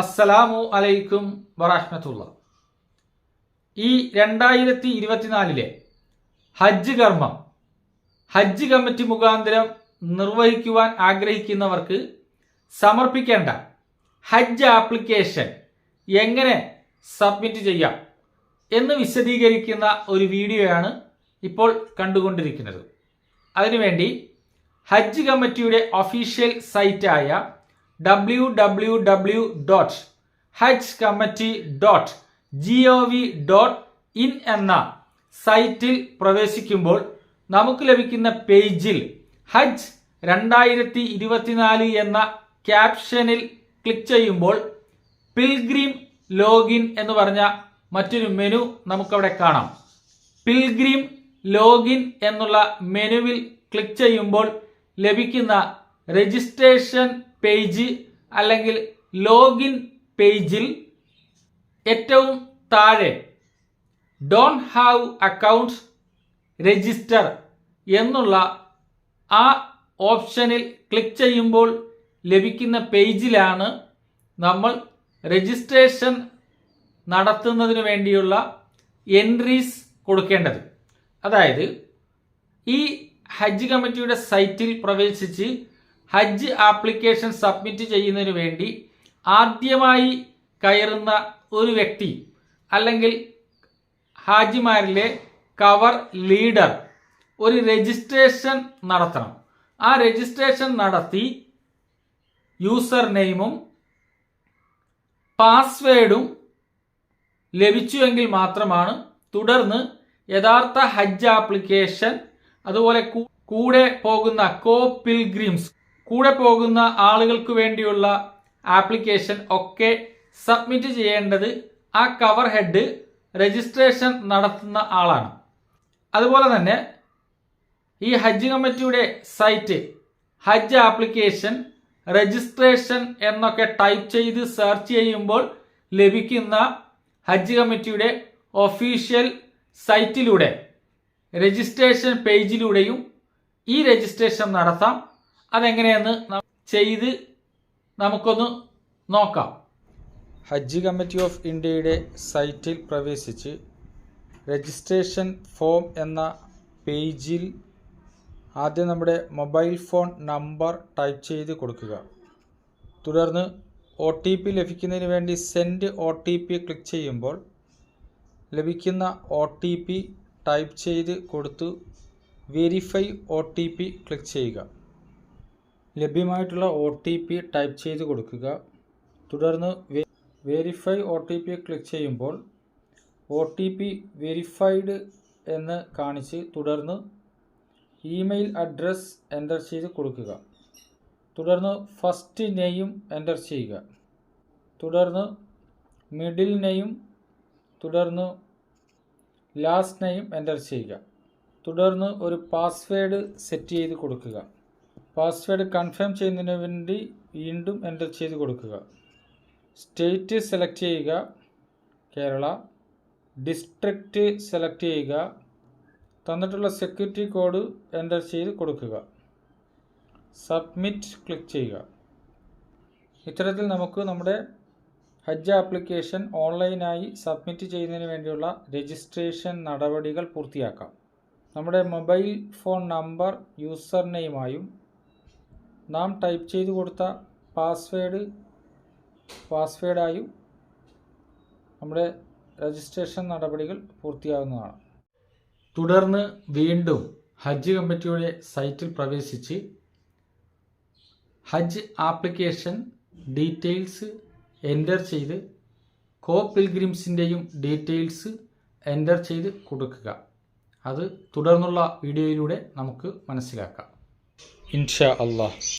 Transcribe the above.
അസ്സലാമു അലൈക്കും വറഹ്മത്തുള്ള. ഈ രണ്ടായിരത്തി ഇരുപത്തിനാലിലെ ഹജ്ജ് കർമ്മം ഹജ്ജ് കമ്മിറ്റി മുഖാന്തരം നിർവഹിക്കുവാൻ ആഗ്രഹിക്കുന്നവർക്ക് സമർപ്പിക്കേണ്ട ഹജ്ജ് ആപ്ലിക്കേഷൻ എങ്ങനെ സബ്മിറ്റ് ചെയ്യാം എന്ന് വിശദീകരിക്കുന്ന ഒരു വീഡിയോയാണ് ഇപ്പോൾ കണ്ടുകൊണ്ടിരിക്കുന്നത്. അതിനുവേണ്ടി ഹജ്ജ് കമ്മിറ്റിയുടെ official സൈറ്റായ W W W dot Hajj committee dot G O V dot in എന്ന സൈറ്റിൽ പ്രവേശിക്കുമ്പോൾ നമുക്ക് ലഭിക്കുന്ന പേജിൽ ഹജ്ജ് രണ്ടായിരത്തി ഇരുപത്തിനാല് എന്ന ക്യാപ്ഷനിൽ ക്ലിക്ക് ചെയ്യുമ്പോൾ പിൽഗ്രീം ലോഗിൻ എന്ന് പറഞ്ഞ മറ്റൊരു മെനു നമുക്കവിടെ കാണാം. പിൽഗ്രീം ലോഗിൻ എന്നുള്ള മെനുവിൽ ക്ലിക്ക് ചെയ്യുമ്പോൾ ലഭിക്കുന്ന രജിസ്ട്രേഷൻ പേജ് അല്ലെങ്കിൽ ലോഗിൻ പേജിൽ ഏറ്റവും താഴെ ഡോൺ ഹാവ് അക്കൗണ്ട്സ് രജിസ്റ്റർ എന്നുള്ള ആ ഓപ്ഷനിൽ ക്ലിക്ക് ചെയ്യുമ്പോൾ ലഭിക്കുന്ന പേജിലാണ് നമ്മൾ രജിസ്ട്രേഷൻ നടത്തുന്നതിന് വേണ്ടിയുള്ള എൻട്രീസ് കൊടുക്കേണ്ടത്. അതായത് ഈ ഹജ്ജ് കമ്മിറ്റിയുടെ സൈറ്റിൽ പ്രവേശിച്ച് ഹജ്ജ് ആപ്ലിക്കേഷൻ സബ്മിറ്റ് ചെയ്യുന്നതിന് വേണ്ടി ആദ്യമായി കയറുന്ന ഒരു വ്യക്തി അല്ലെങ്കിൽ ഹാജിമാരിലെ കവർ ലീഡർ ഒരു രജിസ്ട്രേഷൻ നടത്തണം. ആ രജിസ്ട്രേഷൻ നടത്തി യൂസർ നെയിമും പാസ്വേഡും ലഭിച്ചുവെങ്കിൽ മാത്രമാണ് തുടർന്ന് യഥാർത്ഥ ഹജ്ജ് ആപ്ലിക്കേഷൻ അതുപോലെ കൂടെ പോകുന്ന കോ പിൽഗ്രിംസ് കൂടെ പോകുന്ന ആളുകൾക്ക് വേണ്ടിയുള്ള ആപ്ലിക്കേഷൻ ഒക്കെ സബ്മിറ്റ് ചെയ്യേണ്ടത് ആ കവർ ഹെഡ് രജിസ്ട്രേഷൻ നടത്തുന്ന ആളാണ്. അതുപോലെ തന്നെ ഈ ഹജ്ജ് കമ്മിറ്റിയുടെ സൈറ്റ് ഹജ്ജ് ആപ്ലിക്കേഷൻ രജിസ്ട്രേഷൻ എന്നൊക്കെ ടൈപ്പ് ചെയ്ത് സെർച്ച് ചെയ്യുമ്പോൾ ലഭിക്കുന്ന ഹജ്ജ് കമ്മിറ്റിയുടെ ഒഫീഷ്യൽ സൈറ്റിലൂടെ രജിസ്ട്രേഷൻ പേജിലൂടെയും ഈ രജിസ്ട്രേഷൻ നടത്താം. അതെങ്ങനെയെന്ന് ചെയ്ത് നമുക്കൊന്ന് നോക്കാം. ഹജ്ജ് കമ്മിറ്റി ഓഫ് ഇന്ത്യയുടെ സൈറ്റിൽ പ്രവേശിച്ച് രജിസ്ട്രേഷൻ ഫോം എന്ന പേജിൽ ആദ്യം നമ്മുടെ മൊബൈൽ ഫോൺ നമ്പർ ടൈപ്പ് ചെയ്ത് കൊടുക്കുക. തുടർന്ന് ഒ ടി പി ലഭിക്കുന്നതിന് വേണ്ടി send O T P click ചെയ്യുമ്പോൾ ലഭിക്കുന്ന ഒ ടി പി ടൈപ്പ് ചെയ്ത് കൊടുത്ത് verify O T P click ചെയ്യുക. ലഭ്യമായിട്ടുള്ള ഒ ടി പി ടൈപ്പ് ചെയ്ത് കൊടുക്കുക. തുടർന്ന് verify O T P click ചെയ്യുമ്പോൾ ഒ ടി പി വെരിഫൈഡ് എന്ന് കാണിച്ച് തുടർന്ന് ഇമെയിൽ അഡ്രസ്സ് എന്റർ ചെയ്ത് കൊടുക്കുക. തുടർന്ന് ഫസ്റ്റ് നെയിം എന്റർ ചെയ്യുക. തുടർന്ന് മിഡിൽ നെയിം തുടർന്ന് ലാസ്റ്റ് നെയിം എന്റർ ചെയ്യുക. തുടർന്ന് ഒരു പാസ്വേഡ് സെറ്റ് ചെയ്ത് കൊടുക്കുക. പാസ്വേഡ് കൺഫേം ചെയ്യുന്നതിന് വേണ്ടി വീണ്ടും എന്റർ ചെയ്ത് കൊടുക്കുക. സ്റ്റേറ്റ് സെലക്ട് ചെയ്യുക. കേരള. ഡിസ്ട്രിക്റ്റ് സെലക്ട് ചെയ്യുക. തന്നിട്ടുള്ള സെക്യൂരിറ്റി കോഡ് എന്റർ ചെയ്ത് കൊടുക്കുക. സബ്മിറ്റ് ക്ലിക്ക് ചെയ്യുക. ഇത്തരത്തിൽ നമുക്ക് നമ്മുടെ ഹജ്ജ് ആപ്ലിക്കേഷൻ ഓൺലൈനായി സബ്മിറ്റ് ചെയ്യുന്നതിന് വേണ്ടിയുള്ള രജിസ്ട്രേഷൻ നടപടികൾ പൂർത്തിയാക്കാം. നമ്മുടെ മൊബൈൽ ഫോൺ നമ്പർ യൂസർ നെയിമായും നാം ടൈപ്പ് ചെയ്ത് കൊടുത്ത പാസ്വേഡ് പാസ്വേഡായും നമ്മുടെ രജിസ്ട്രേഷൻ നടപടികൾ പൂർത്തിയാകുന്നതാണ് തുടർന്ന് വീണ്ടും ഹജ്ജ് കമ്മിറ്റിയുടെ സൈറ്റിൽ പ്രവേശിച്ച് ഹജ്ജ് ആപ്ലിക്കേഷൻ ഡീറ്റെയിൽസ് എന്റർ ചെയ്ത് കോ പിൽഗ്രിംസിന്റെയും ഡീറ്റെയിൽസ് എന്റർ ചെയ്ത് കൊടുക്കുക. അത് തുടർന്നുള്ള വീഡിയോയിലൂടെ നമുക്ക് മനസ്സിലാക്കാം. ഇൻഷാ അള്ളാഹ്.